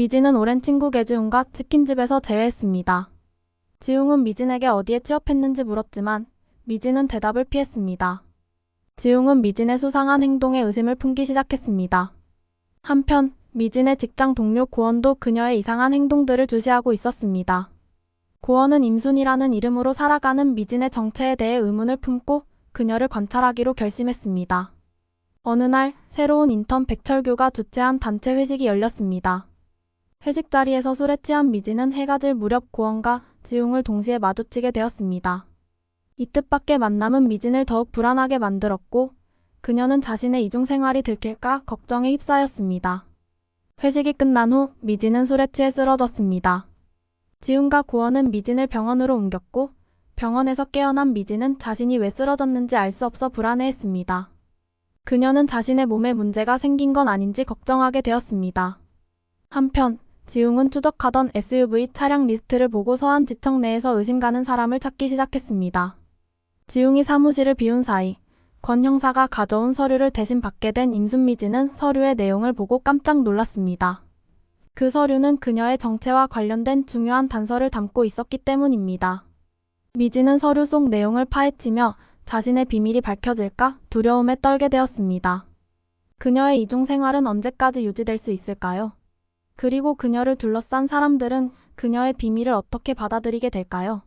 미진은 오랜 친구 개지웅과 치킨집에서 재회했습니다. 지웅은 미진에게 어디에 취업했는지 물었지만 미진은 대답을 피했습니다. 지웅은 미진의 수상한 행동에 의심을 품기 시작했습니다. 한편 미진의 직장 동료 고원도 그녀의 이상한 행동들을 주시하고 있었습니다. 고원은 임순이라는 이름으로 살아가는 미진의 정체에 대해 의문을 품고 그녀를 관찰하기로 결심했습니다. 어느 날 새로운 인턴 백철규가 주최한 단체 회식이 열렸습니다. 회식 자리에서 술에 취한 미진은 해가 질 무렵 고원과 지웅을 동시에 마주치게 되었습니다. 이 뜻밖의 만남은 미진을 더욱 불안하게 만들었고 그녀는 자신의 이중 생활이 들킬까 걱정에 휩싸였습니다. 회식이 끝난 후 미진은 술에 취해 쓰러졌습니다. 지훈과 고원은 미진을 병원으로 옮겼고 병원에서 깨어난 미진은 자신이 왜 쓰러졌는지 알 수 없어 불안해했습니다. 그녀는 자신의 몸에 문제가 생긴 건 아닌지 걱정하게 되었습니다. 한편 지웅은 추적하던 SUV 차량 리스트를 보고 서한 지청 내에서 의심 가는 사람을 찾기 시작했습니다. 지웅이 사무실을 비운 사이 권 형사가 가져온 서류를 대신 받게 된 임순미진은 서류의 내용을 보고 깜짝 놀랐습니다. 그 서류는 그녀의 정체와 관련된 중요한 단서를 담고 있었기 때문입니다. 미진은 서류 속 내용을 파헤치며 자신의 비밀이 밝혀질까 두려움에 떨게 되었습니다. 그녀의 이중 생활은 언제까지 유지될 수 있을까요? 그리고 그녀를 둘러싼 사람들은 그녀의 비밀을 어떻게 받아들이게 될까요?